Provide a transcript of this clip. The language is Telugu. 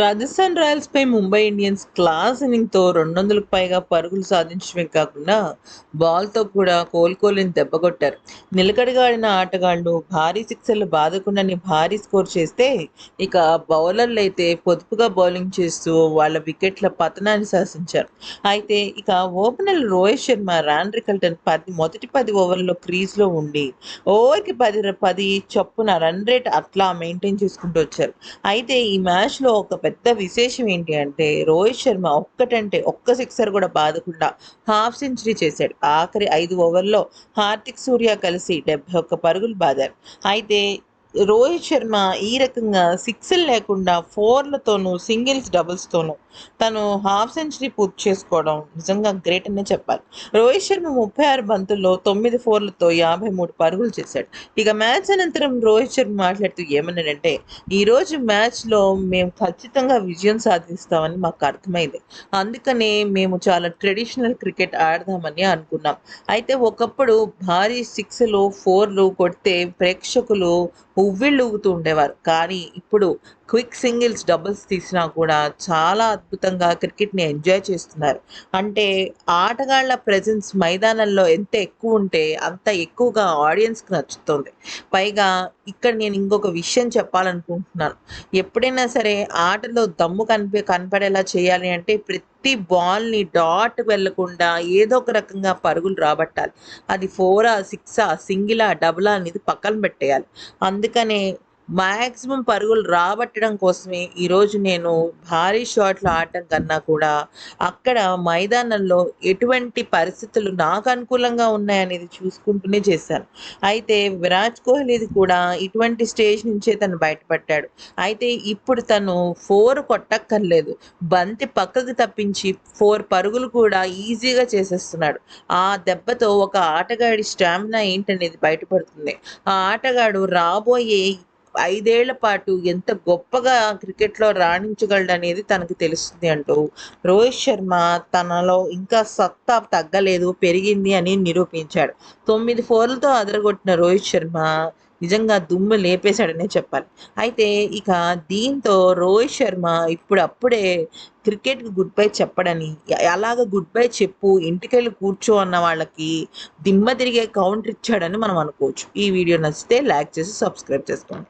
రాజస్థాన్ రాయల్స్ పై ముంబై ఇండియన్స్ క్లాస్ ఇన్నింగ్తో రెండు వందలకు పైగా పరుగులు సాధించడమే కాకుండా బాల్తో కూడా కోలుకోలేని దెబ్బ కొట్టారు. నిలకడగా ఆడిన ఆటగాళ్ళు భారీ సిక్సర్లు బాదకుండానే భారీ స్కోర్ చేస్తే ఇక బౌలర్లు అయితే పొదుపుగా బౌలింగ్ చేస్తూ వాళ్ళ వికెట్ల పతనాన్ని శాసించారు. అయితే ఇక opener Rohit Sharma Ryan Rickelton పది మొదటి పది ఓవర్లలో క్రీజ్లో ఉండి ఓవర్కి పది పది చొప్పున రన్ రేట్ అట్లా మెయింటైన్ చేసుకుంటూ వచ్చారు. అయితే ఈ మ్యాచ్లో ఒక పెద్ద విశేషం ఏంటి అంటే రోహిత్ శర్మ ఒక్కటంటే ఒక్క సిక్సర్ కూడా బాదకుండా హాఫ్ సెంచరీ చేశాడు. ఆఖరి ఐదు ఓవర్లో హార్దిక్ సూర్య కలిసి డెబ్బై ఒక్క పరుగులు బాదారు. అయితే రోహిత్ శర్మ ఈ రకంగా సిక్స్లు లేకుండా ఫోర్లతోనూ సింగిల్స్ డబుల్స్తోనూ తను హాఫ్ సెంచరీ పూర్తి చేసుకోవడం నిజంగా గ్రేట్ అనే చెప్పాలి. రోహిత్ శర్మ ముప్పై ఆరు బంతుల్లో తొమ్మిది ఫోర్లతో యాభై మూడు పరుగులు చేశాడు. ఇక మ్యాచ్ అనంతరం రోహిత్ శర్మ మాట్లాడుతూ ఏమన్నాడంటే ఈరోజు మ్యాచ్లో మేము ఖచ్చితంగా విజయం సాధిస్తామని మాకు అర్థమైంది. అందుకనే మేము చాలా ట్రెడిషనల్ క్రికెట్ ఆడదామని అనుకున్నాం. అయితే ఒకప్పుడు భారీ సిక్స్లు ఫోర్లు కొడితే ప్రేక్షకులు ఉవ్విళ్ళు ఊగుతూ ఉండేవారు. కానీ ఇప్పుడు క్విక్ సింగిల్స్ డబుల్స్ తీసినా కూడా చాలా అద్భుతంగా క్రికెట్ని ఎంజాయ్ చేస్తున్నారు. అంటే ఆటగాళ్ళ ప్రజెన్స్ మైదానంలో ఎంత ఎక్కువ ఉంటే అంత ఎక్కువగా ఆడియన్స్కి నచ్చుతుంది. పైగా ఇక్కడ నేను ఇంకొక విషయం చెప్పాలనుకుంటున్నాను. ఎప్పుడైనా సరే ఆటలో దమ్ము కనిపి కనపడేలా చేయాలి అంటే ప్రతి బాల్ని డాట్ వెళ్ళకుండా ఏదో ఒక రకంగా పరుగులు రాబట్టాలి. అది ఫోరా సిక్సా సింగిలా డబులా అనేది పక్కన పెట్టేయాలి. అందుకనే మ్యాక్సిమం పరుగులు రాబట్టడం కోసమే ఈరోజు నేను భారీ షాట్లు ఆడటం కన్నా కూడా అక్కడ మైదానంలో ఎటువంటి పరిస్థితులు నాకు అనుకూలంగా ఉన్నాయనేది చూసుకుంటూనే చేశాను. అయితే విరాట్ కోహ్లీది కూడా ఇటువంటి స్టేజ్ నుంచే తను బయటపడ్డాడు. అయితే ఇప్పుడు తను ఫోర్ కొట్టక్కర్లేదు. బంతి పక్కకు తప్పించి ఫోర్ పరుగులు కూడా ఈజీగా చేసేస్తున్నాడు. ఆ దెబ్బతో ఒక ఆటగాడి స్టామినా ఏంటనేది బయటపడుతుంది. ఆ ఆటగాడు రాబోయే ఐదేళ్ళ పాటు ఎంత గొప్పగా క్రికెట్లో రాణించగలడు అనేది తనకు తెలుస్తుంది అంటూ రోహిత్ శర్మ తనలో ఇంకా సత్తా తగ్గలేదు పెరిగింది అని నిరూపించాడు. తొమ్మిది ఫోర్లతో అదరగొట్టిన రోహిత్ శర్మ నిజంగా దుమ్ము లేపేశాడనే చెప్పాలి. అయితే ఇక దీంతో రోహిత్ శర్మ ఇప్పుడు అప్పుడే క్రికెట్కి గుడ్ బై చెప్పడని అలాగ గుడ్ బై చెప్పు ఇంటికెళ్ళి కూర్చో అన్న వాళ్ళకి దిమ్మ తిరిగే కౌంటర్ ఇచ్చాడని మనం అనుకోవచ్చు. ఈ వీడియో నచ్చితే లైక్ చేసి సబ్స్క్రైబ్ చేసుకోండి.